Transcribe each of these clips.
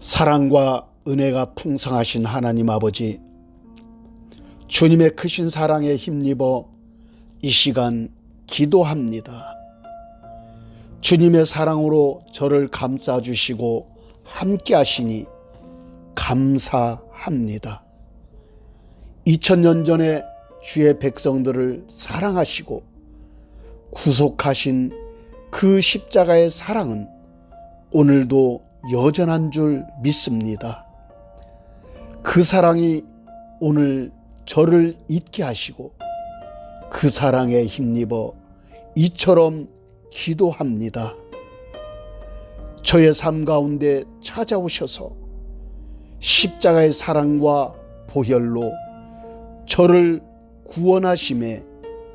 사랑과 은혜가 풍성하신 하나님 아버지, 주님의 크신 사랑에 힘입어 이 시간 기도합니다. 주님의 사랑으로 저를 감싸주시고 함께 하시니 감사합니다. 2000년 전에 주의 백성들을 사랑하시고 구속하신 그 십자가의 사랑은 오늘도 여전한 줄 믿습니다. 그 사랑이 오늘 저를 잊게 하시고 그 사랑에 힘입어 이처럼 기도합니다. 저의 삶 가운데 찾아오셔서 십자가의 사랑과 보혈로 저를 구원하심에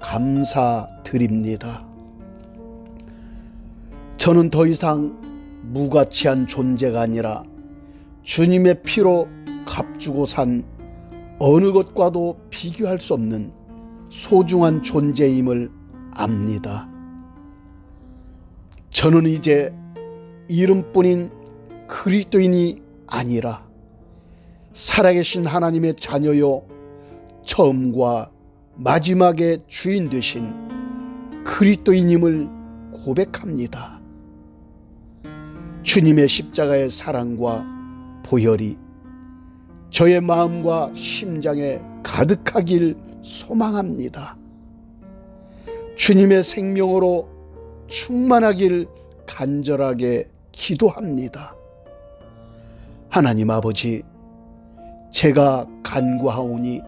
감사드립니다. 저는 더 이상 무가치한 존재가 아니라 주님의 피로 값주고 산 어느 것과도 비교할 수 없는 소중한 존재임을 압니다. 저는 이제 이름뿐인 그리스도인이 아니라 살아계신 하나님의 자녀요 처음과 마지막의 주인 되신 그리스도인임을 고백합니다. 주님의 십자가의 사랑과 보혈이 저의 마음과 심장에 가득하길 소망합니다. 주님의 생명으로 충만하길 간절하게 기도합니다. 하나님 아버지, 제가 간구하오니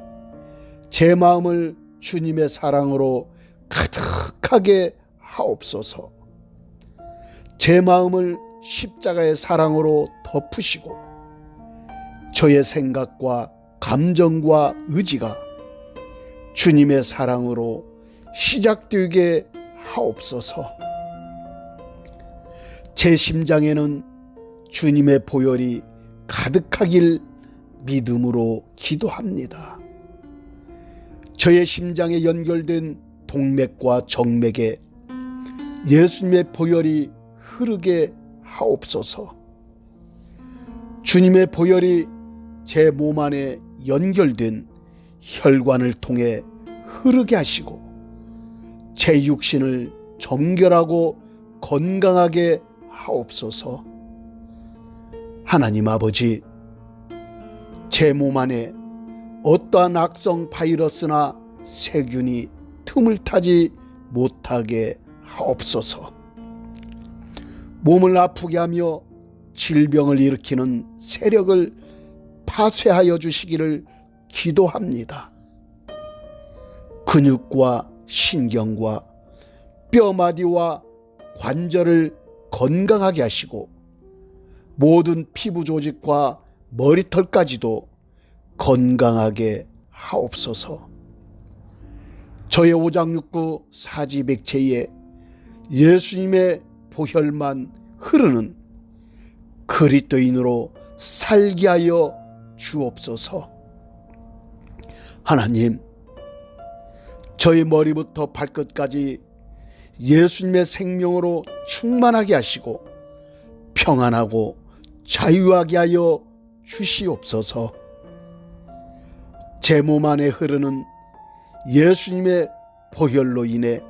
제 마음을 주님의 사랑으로 가득하게 하옵소서. 제 마음을 십자가의 사랑으로 덮으시고 저의 생각과 감정과 의지가 주님의 사랑으로 시작되게 하옵소서. 제 심장에는 주님의 보혈이 가득하길 믿음으로 기도합니다. 저의 심장에 연결된 동맥과 정맥에 예수님의 보혈이 흐르게 하옵소서. 주님의 보혈이 제 몸 안에 연결된 혈관을 통해 흐르게 하시고 제 육신을 정결하고 건강하게 하옵소서. 하나님 아버지, 제 몸 안에 어떠한 악성 바이러스나 세균이 틈을 타지 못하게 하옵소서. 몸을 아프게 하며 질병을 일으키는 세력을 파쇄하여 주시기를 기도합니다. 근육과 신경과 뼈마디와 관절을 건강하게 하시고 모든 피부 조직과 머리털까지도 건강하게 하옵소서. 저의 오장육부 사지백체에 예수님의 보혈만 흐르는 그리스도인으로 살게 하여 주옵소서. 하나님, 저희 머리부터 발끝까지 예수님의 생명으로 충만하게 하시고 평안하고 자유하게 하여 주시옵소서. 제 몸 안에 흐르는 예수님의 보혈로 인해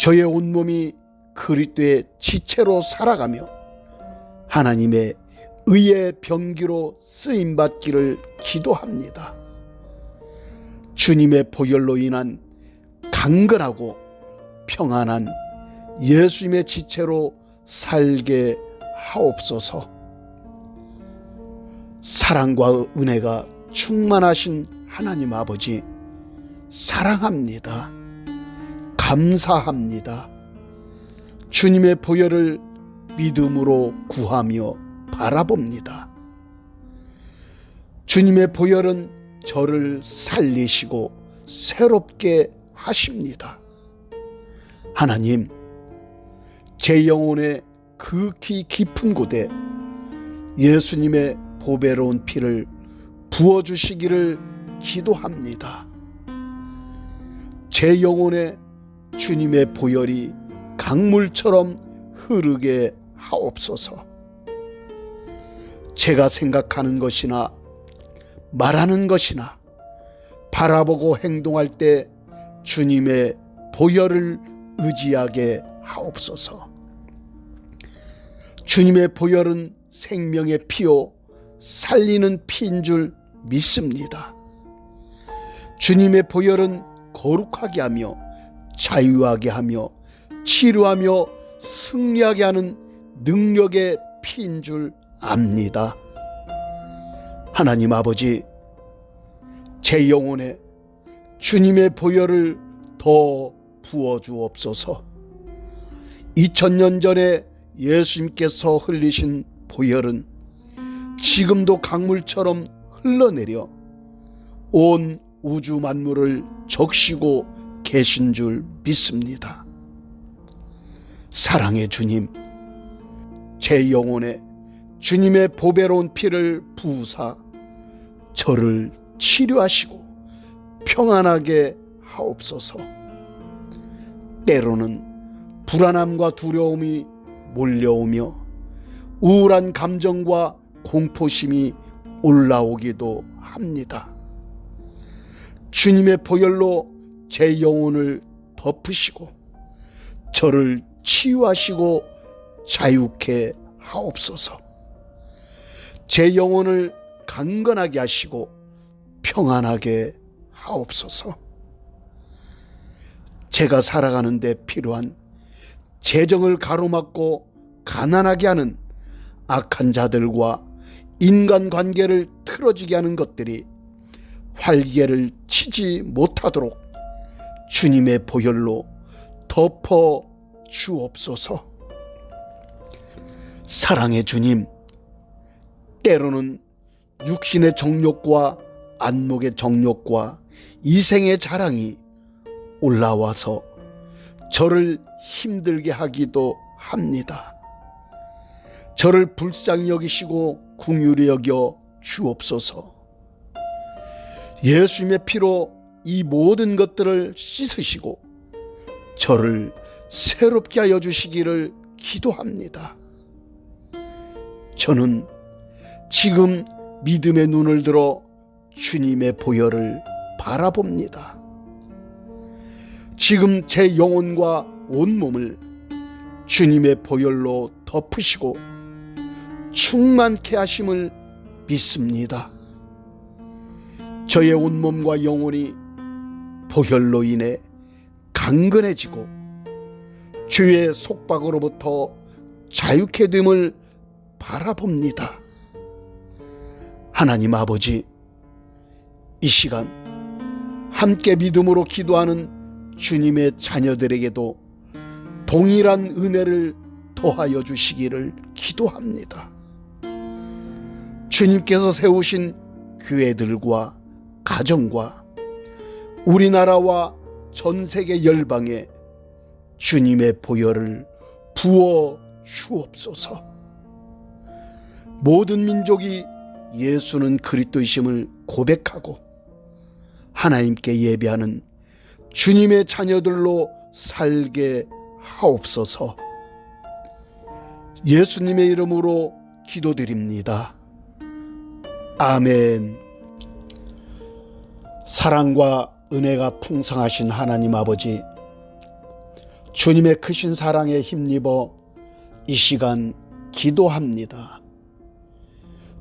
저의 온몸이 그리스도의 지체로 살아가며 하나님의 의의 병기로 쓰임 받기를 기도합니다. 주님의 보혈로 인한 강건하고 평안한 예수님의 지체로 살게 하옵소서. 사랑과 은혜가 충만하신 하나님 아버지, 사랑합니다. 감사합니다. 주님의 보혈을 믿음으로 구하며 바라봅니다. 주님의 보혈은 저를 살리시고 새롭게 하십니다. 하나님, 제 영혼의 극히 깊은 곳에 예수님의 보배로운 피를 부어주시기를 기도합니다. 제 영혼에 주님의 보혈이 강물처럼 흐르게 하옵소서. 제가 생각하는 것이나 말하는 것이나 바라보고 행동할 때 주님의 보혈을 의지하게 하옵소서. 주님의 보혈은 생명의 피요 살리는 피인 줄 믿습니다. 주님의 보혈은 거룩하게 하며 자유하게 하며 치료하며 승리하게 하는 능력의 피인 줄 압니다. 하나님 아버지, 제 영혼에 주님의 보혈을 더 부어주옵소서. 2000년 전에 예수님께서 흘리신 보혈은 지금도 강물처럼 흘러내려 온 우주 만물을 적시고 계신 줄 믿습니다. 사랑의 주님, 제 영혼에 주님의 보배로운 피를 부으사 저를 치료하시고 평안하게 하옵소서. 때로는 불안함과 두려움이 몰려오며 우울한 감정과 공포심이 올라오기도 합니다. 주님의 보혈로 제 영혼을 덮으시고 저를 치유하시고 자유케 하옵소서. 제 영혼을 강건하게 하시고 평안하게 하옵소서. 제가 살아가는데 필요한 재정을 가로막고 가난하게 하는 악한 자들과 인간 관계를 틀어지게 하는 것들이 활개를 치지 못하도록 주님의 보혈로 덮어 주옵소서. 사랑의 주님, 때로는 육신의 정욕과 안목의 정욕과 이생의 자랑이 올라와서 저를 힘들게 하기도 합니다. 저를 불쌍히 여기시고 궁휼히 여겨 주옵소서. 예수님의 피로 이 모든 것들을 씻으시고 저를 새롭게 하여 주시기를 기도합니다. 저는 지금 믿음의 눈을 들어 주님의 보혈을 바라봅니다. 지금 제 영혼과 온몸을 주님의 보혈로 덮으시고 충만케 하심을 믿습니다. 저의 온몸과 영혼이 보혈로 인해 강건해지고 주의 속박으로부터 자유케 됨을 바라봅니다. 하나님 아버지, 이 시간 함께 믿음으로 기도하는 주님의 자녀들에게도 동일한 은혜를 더하여 주시기를 기도합니다. 주님께서 세우신 교회들과 가정과 우리나라와 전 세계 열방에 주님의 보혈을 부어 주옵소서. 모든 민족이 예수는 그리스도이심을 고백하고 하나님께 예배하는 주님의 자녀들로 살게 하옵소서. 예수님의 이름으로 기도드립니다. 아멘. 사랑과 은혜가 풍성하신 하나님 아버지, 주님의 크신 사랑에 힘입어 이 시간 기도합니다.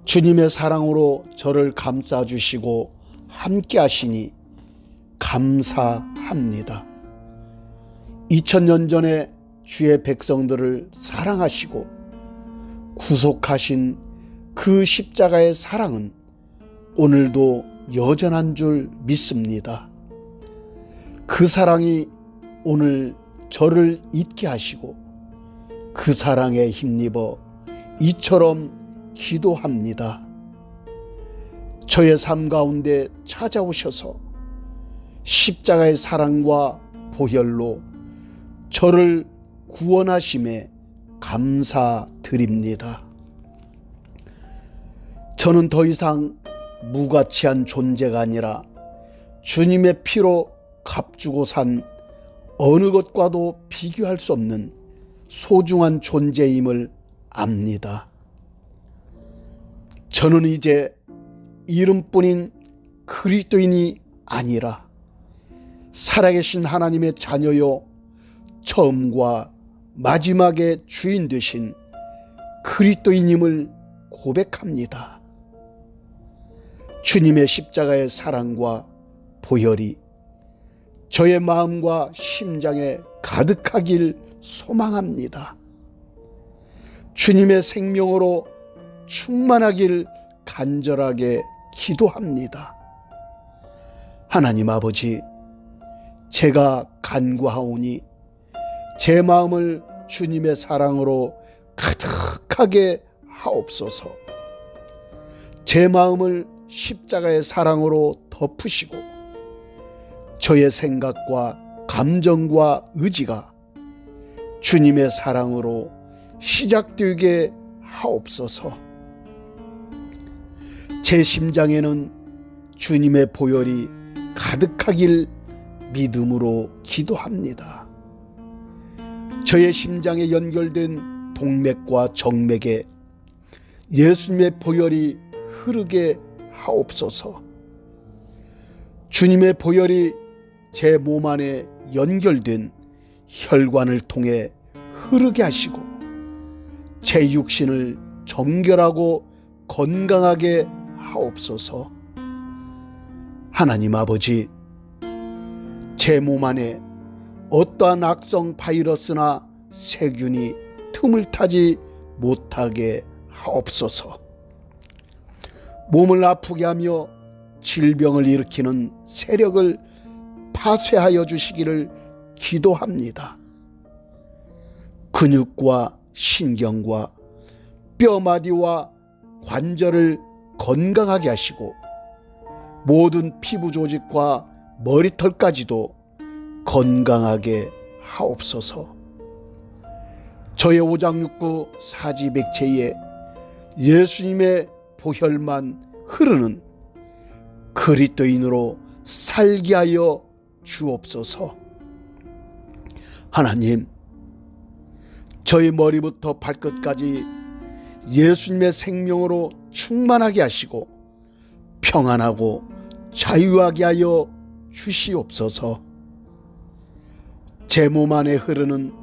주님의 사랑으로 저를 감싸주시고 함께 하시니 감사합니다. 2000년 전에 주의 백성들을 사랑하시고 구속하신 그 십자가의 사랑은 오늘도 여전한 줄 믿습니다. 그 사랑이 오늘 저를 잊게 하시고 그 사랑에 힘입어 이처럼 기도합니다. 저의 삶 가운데 찾아오셔서 십자가의 사랑과 보혈로 저를 구원하심에 감사드립니다. 저는 더 이상 무가치한 존재가 아니라 주님의 피로 값주고 산 어느 것과도 비교할 수 없는 소중한 존재임을 압니다. 저는 이제 이름뿐인 그리스도인이 아니라 살아계신 하나님의 자녀요 처음과 마지막의 주인 되신 그리스도인임을 고백합니다. 주님의 십자가의 사랑과 보혈이 저의 마음과 심장에 가득하길 소망합니다. 주님의 생명으로 충만하길 간절하게 기도합니다. 하나님 아버지, 제가 간구하오니 제 마음을 주님의 사랑으로 가득하게 하옵소서. 제 마음을 십자가의 사랑으로 덮으시고 저의 생각과 감정과 의지가 주님의 사랑으로 시작되게 하옵소서. 제 심장에는 주님의 보혈이 가득하길 믿음으로 기도합니다. 저의 심장에 연결된 동맥과 정맥에 예수님의 보혈이 흐르게 하옵소서. 주님의 보혈이 제 몸 안에 연결된 혈관을 통해 흐르게 하시고 제 육신을 정결하고 건강하게 하옵소서. 하나님 아버지, 제 몸 안에 어떠한 악성 바이러스나 세균이 틈을 타지 못하게 하옵소서. 몸을 아프게 하며 질병을 일으키는 세력을 파쇄하여 주시기를 기도합니다. 근육과 신경과 뼈마디와 관절을 건강하게 하시고 모든 피부 조직과 머리털까지도 건강하게 하옵소서. 저의 오장육부 사지백체에 예수님의 보혈만 흐르는 그리스도인으로 살게 하여 주옵소서. 하나님, 저희 머리부터 발끝까지 예수님의 생명으로 충만하게 하시고 평안하고 자유하게 하여 주시옵소서. 제 몸 안에 흐르는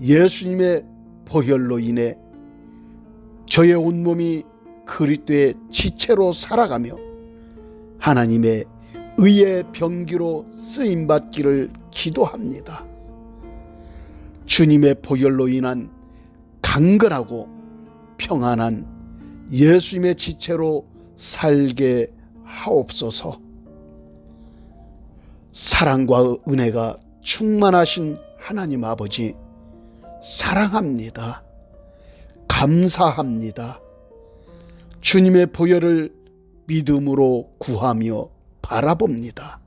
예수님의 보혈로 인해 저의 온몸이 그리스도의 지체로 살아가며 하나님의 의의 병기로 쓰임 받기를 기도합니다. 주님의 보혈로 인한 강건하고 평안한 예수님의 지체로 살게 하옵소서. 사랑과 은혜가 충만하신 하나님 아버지, 사랑합니다. 감사합니다. 주님의 보혈을 믿음으로 구하며 바라봅니다.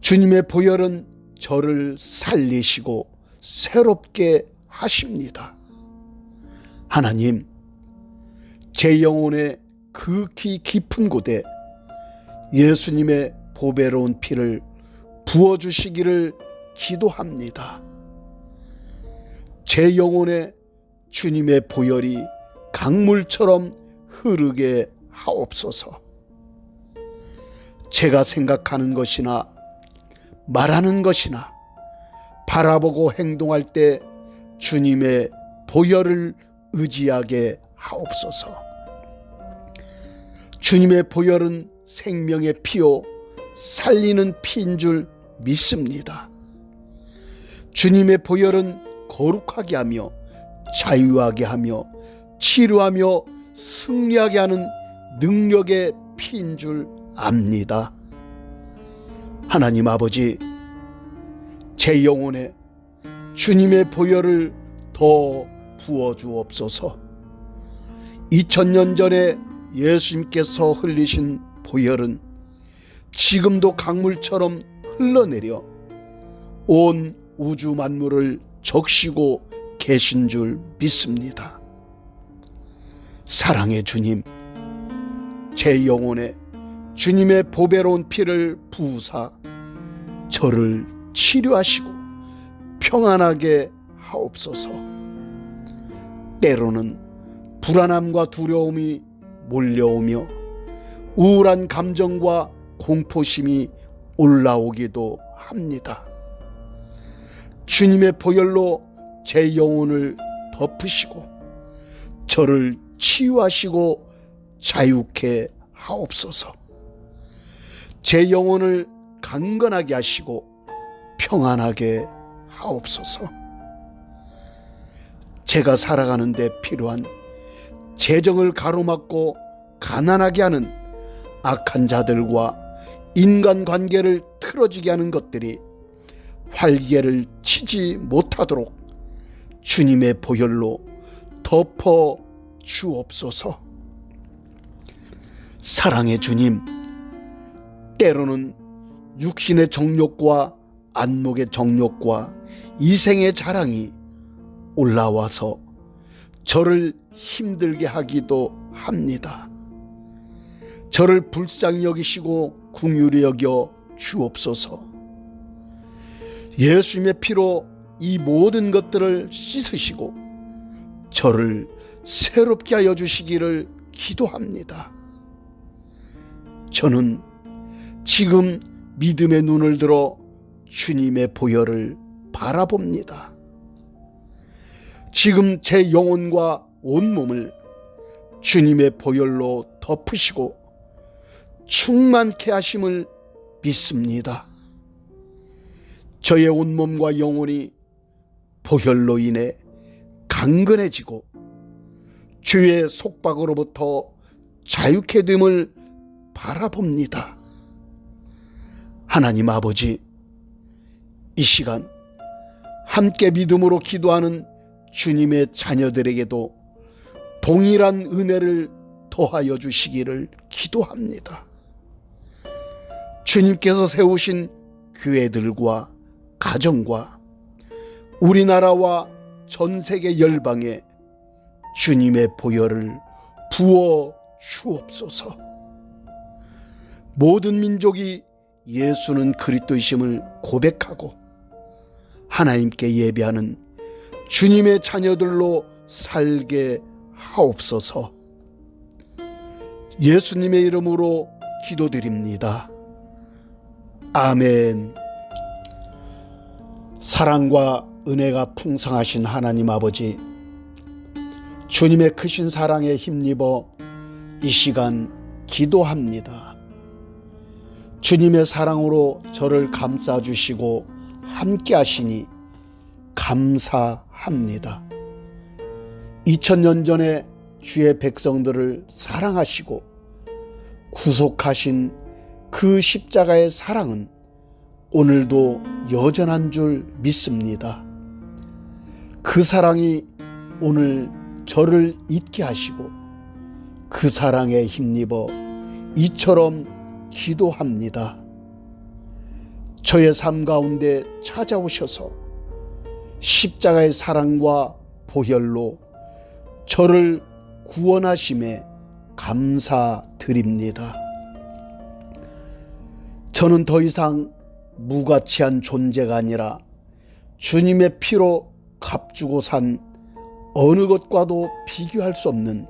주님의 보혈은 저를 살리시고 새롭게 하십니다. 하나님, 제 영혼의 극히 깊은 곳에 예수님의 보배로운 피를 부어주시기를 기도합니다. 제 영혼에 주님의 보혈이 강물처럼 흐르게 하옵소서. 제가 생각하는 것이나 말하는 것이나 바라보고 행동할 때 주님의 보혈을 의지하게 하옵소서. 주님의 보혈은 생명의 피요 살리는 피인 줄 믿습니다. 주님의 보혈은 거룩하게 하며 자유하게 하며 치료하며 승리하게 하는 능력의 피인 줄 압니다. 하나님 아버지, 제 영혼에 주님의 보혈을 더 부어 주옵소서. 2000년 전에 예수님께서 흘리신 보혈은 지금도 강물처럼 흘러내려 온 우주 만물을 적시고 계신 줄 믿습니다. 사랑의 주님, 제 영혼에 주님의 보배로운 피를 부으사 저를 치료하시고 평안하게 하옵소서. 때로는 불안함과 두려움이 몰려오며 우울한 감정과 공포심이 올라오기도 합니다. 주님의 보혈로 제 영혼을 덮으시고 저를 치유하시고 자유케 하옵소서. 제 영혼을 강건하게 하시고 평안하게 하옵소서. 제가 살아가는데 필요한 재정을 가로막고 가난하게 하는 악한 자들과 인간 관계를 틀어지게 하는 것들이 활개를 치지 못하도록 주님의 보혈로 덮어 주옵소서. 사랑의 주님, 때로는 육신의 정욕과 안목의 정욕과 이생의 자랑이 올라와서 저를 힘들게 하기도 합니다. 저를 불쌍히 여기시고 궁휼히 여겨 주옵소서. 예수님의 피로 이 모든 것들을 씻으시고 저를 새롭게 하여 주시기를 기도합니다. 저는 지금 믿음의 눈을 들어 주님의 보혈을 바라봅니다. 지금 제 영혼과 온몸을 주님의 보혈로 덮으시고 충만케 하심을 믿습니다. 저의 온몸과 영혼이 보혈로 인해 강건해지고 주의 속박으로부터 자유케 됨을 바라봅니다. 하나님 아버지, 이 시간 함께 믿음으로 기도하는 주님의 자녀들에게도 동일한 은혜를 더하여 주시기를 기도합니다. 주님께서 세우신 교회들과 가정과 우리나라와 전 세계 열방에 주님의 보혈을 부어 주옵소서. 모든 민족이 예수는 그리스도이심을 고백하고 하나님께 예배하는 주님의 자녀들로 살게 하옵소서. 예수님의 이름으로 기도드립니다. 아멘. 사랑과 은혜가 풍성하신 하나님 아버지, 주님의 크신 사랑에 힘입어 이 시간 기도합니다. 주님의 사랑으로 저를 감싸주시고 함께 하시니 감사합니다. 2000년 전에 주의 백성들을 사랑하시고 구속하신 그 십자가의 사랑은 오늘도 여전한 줄 믿습니다. 그 사랑이 오늘 저를 잊게 하시고 그 사랑에 힘입어 이처럼 기도합니다. 저의 삶 가운데 찾아오셔서 십자가의 사랑과 보혈로 저를 구원하심에 감사드립니다. 저는 더 이상 무가치한 존재가 아니라 주님의 피로 값주고 산 어느 것과도 비교할 수 없는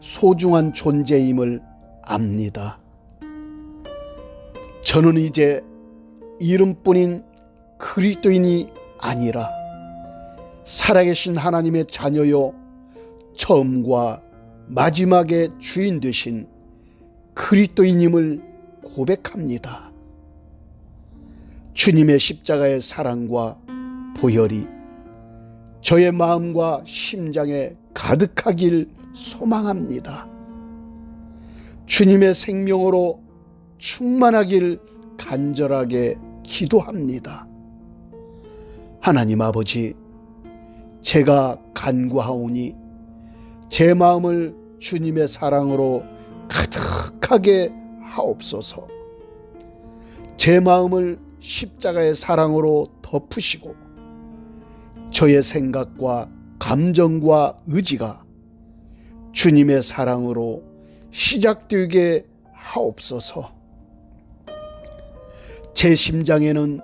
소중한 존재임을 압니다. 저는 이제 이름뿐인 그리스도인이 아니라 살아계신 하나님의 자녀요 처음과 마지막의 주인 되신 그리스도인임을 고백합니다. 주님의 십자가의 사랑과 보혈이 저의 마음과 심장에 가득하길 소망합니다. 주님의 생명으로 충만하길 간절하게 기도합니다. 하나님 아버지, 제가 간구하오니 제 마음을 주님의 사랑으로 가득하게 하옵소서. 제 마음을 십자가의 사랑으로 덮으시고 저의 생각과 감정과 의지가 주님의 사랑으로 시작되게 하옵소서. 제 심장에는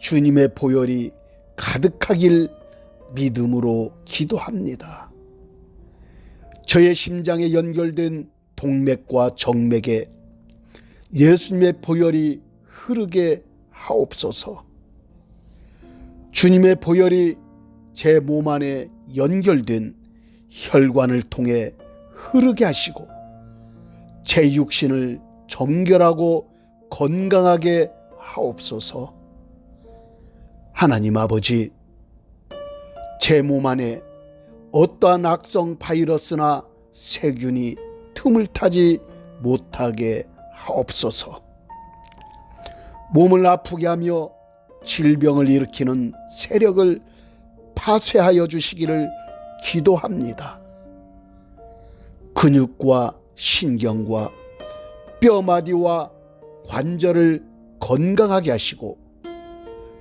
주님의 보혈이 가득하길 믿음으로 기도합니다. 저의 심장에 연결된 동맥과 정맥에 예수님의 보혈이 흐르게 하옵소서. 주님의 보혈이 제 몸 안에 연결된 혈관을 통해 흐르게 하시고 제 육신을 정결하고 건강하게 하옵소서. 하나님 아버지, 제 몸 안에 어떠한 악성 바이러스나 세균이 틈을 타지 못하게 하옵소서. 몸을 아프게 하며 질병을 일으키는 세력을 파쇄하여 주시기를 기도합니다. 근육과 신경과 뼈마디와 관절을 건강하게 하시고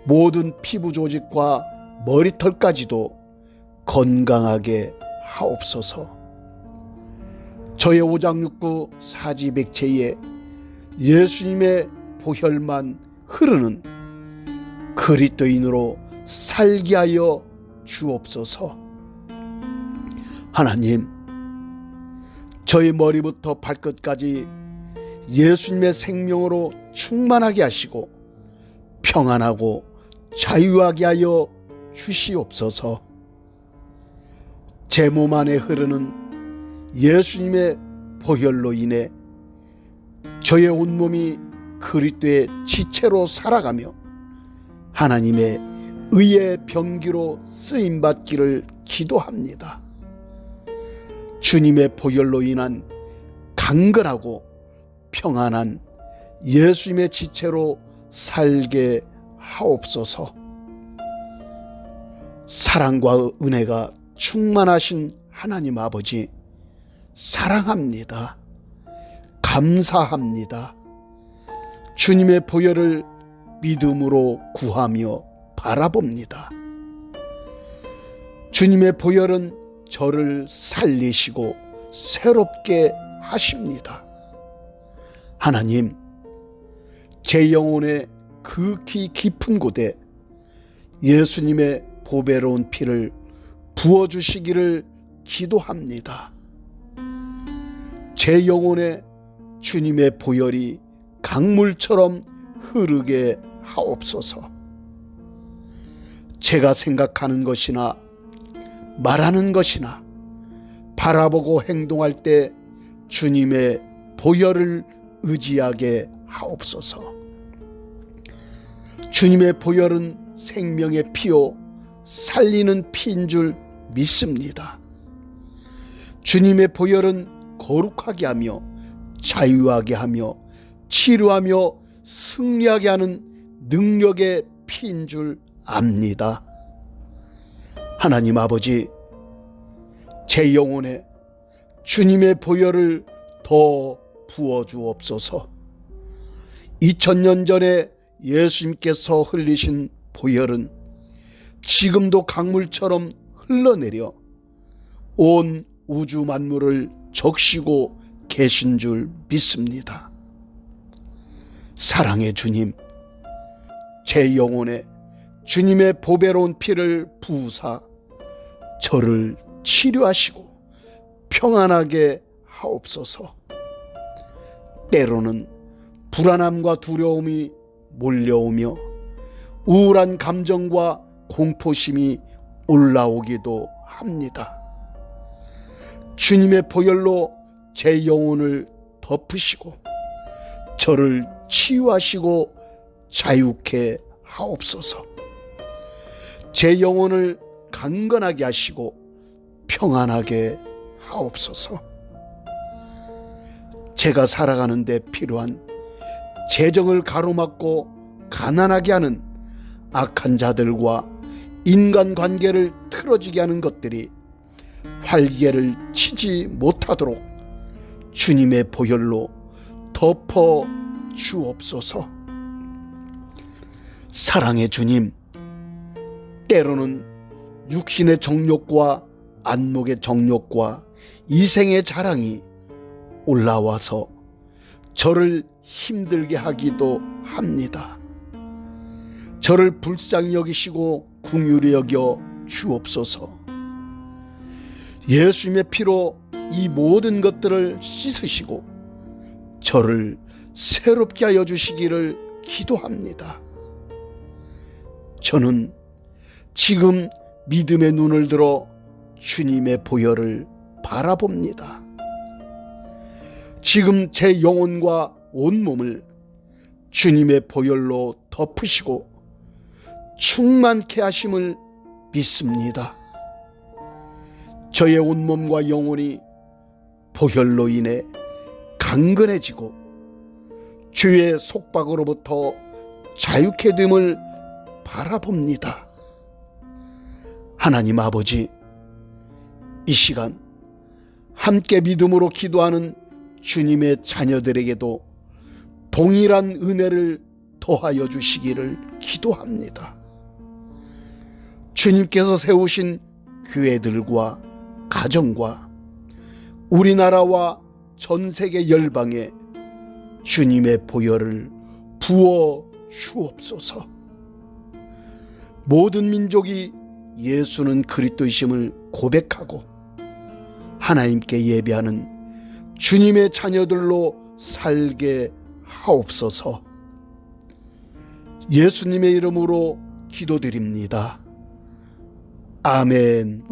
모든 피부 조직과 머리털까지도 건강하게 하옵소서. 저의 오장육부 사지백체에 예수님의 보혈만 흐르는 그리스도인으로 살게 하여 주옵소서. 하나님, 저희 머리부터 발끝까지 예수님의 생명으로 충만하게 하시고 평안하고 자유하게 하여 주시옵소서. 제 몸 안에 흐르는 예수님의 보혈로 인해 저의 온몸이 그리스도의 지체로 살아가며 하나님의 의의 병기로 쓰임 받기를 기도합니다. 주님의 보혈로 인한 강건하고 평안한 예수님의 지체로 살게 하옵소서. 사랑과 은혜가 충만하신 하나님 아버지, 사랑합니다. 감사합니다. 주님의 보혈을 믿음으로 구하며 바라봅니다. 주님의 보혈은 저를 살리시고 새롭게 하십니다. 하나님, 제 영혼의 극히 깊은 곳에 예수님의 보배로운 피를 부어주시기를 기도합니다. 제 영혼에 주님의 보혈이 강물처럼 흐르게 하옵소서. 제가 생각하는 것이나 말하는 것이나 바라보고 행동할 때 주님의 보혈을 의지하게 하옵소서. 주님의 보혈은 생명의 피요 살리는 피인 줄 믿습니다. 주님의 보혈은 거룩하게 하며 자유하게 하며 치료하며 승리하게 하는 능력의 피인 줄 압니다. 하나님 아버지, 제 영혼에 주님의 보혈을 더 부어주옵소서. 2000년 전에 예수님께서 흘리신 보혈은 지금도 강물처럼 흘러내려 온 우주 만물을 적시고 계신 줄 믿습니다. 사랑의 주님, 제 영혼에 주님의 보배로운 피를 부으사 저를 치료하시고 평안하게 하옵소서. 때로는 불안함과 두려움이 몰려오며 우울한 감정과 공포심이 올라오기도 합니다. 주님의 보혈로 제 영혼을 덮으시고 저를 치유하시고 자유케 하옵소서. 제 영혼을 강건하게 하시고 평안하게 하옵소서. 제가 살아가는데 필요한 재정을 가로막고 가난하게 하는 악한 자들과 인간 관계를 틀어지게 하는 것들이 활개를 치지 못하도록 주님의 보혈로 덮어 주옵소서. 사랑의 주님, 때로는 육신의 정욕과 안목의 정욕과 이생의 자랑이 올라와서 저를 힘들게 하기도 합니다. 저를 불쌍히 여기시고 궁휼히 여겨 주옵소서. 예수님의 피로 이 모든 것들을 씻으시고 저를 새롭게 하여 주시기를 기도합니다. 저는 지금 믿음의 눈을 들어 주님의 보혈을 바라봅니다. 지금 제 영혼과 온몸을 주님의 보혈로 덮으시고 충만케 하심을 믿습니다. 저의 온몸과 영혼이 보혈로 인해 강건해지고 주의 속박으로부터 자유케 됨을 바라봅니다. 하나님 아버지, 이 시간 함께 믿음으로 기도하는 주님의 자녀들에게도 동일한 은혜를 더하여 주시기를 기도합니다. 주님께서 세우신 교회들과 가정과 우리나라와 전 세계 열방에 주님의 보혈을 부어 주옵소서. 모든 민족이 예수는 그리스도이심을 고백하고 하나님께 예배하는 주님의 자녀들로 살게 하옵소서. 예수님의 이름으로 기도드립니다. 아멘.